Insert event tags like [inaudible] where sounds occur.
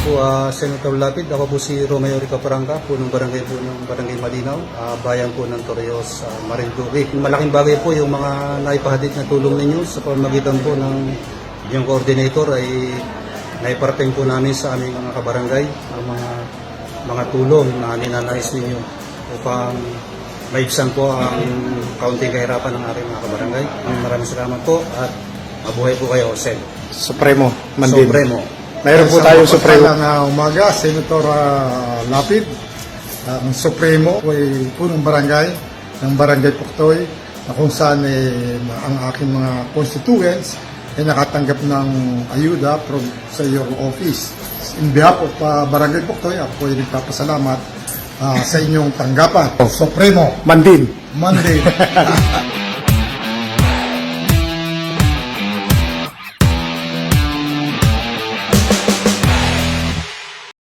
po, ah, Senator Lapid. Ako po si Romeo Rica Paranga, po ng barangay po ng Barangay Malinaw, ah, bayan po ng Torreos, uh, Marinduque. Malaking bagay po yung mga naipahatid na tulong ninyo sa pamagitan po ng yung coordinator ay naiparating po namin sa aming mga kabarangay ang mga mga tulong na ninanais ninyo upang maibsan po ang kaunting kahirapan ng aking mga kabarangay. Maraming salamat po at mabuhay po kayo, Sen. Supremo, Mandin. Supremo. Mayroon po tayong Supremo. Sa uh, umaga, Senator ah, Lapid, ang Supremo ay punong barangay ng Barangay Puktoy na kung saan eh, ang aking mga constituents ay nakatanggap ng ayuda from sa your office. In behalf of ah, Barangay Puktoy, ako ay nagpapasalamat ah, sa inyong tanggapan. Supremo, Mandin. Monday. [laughs]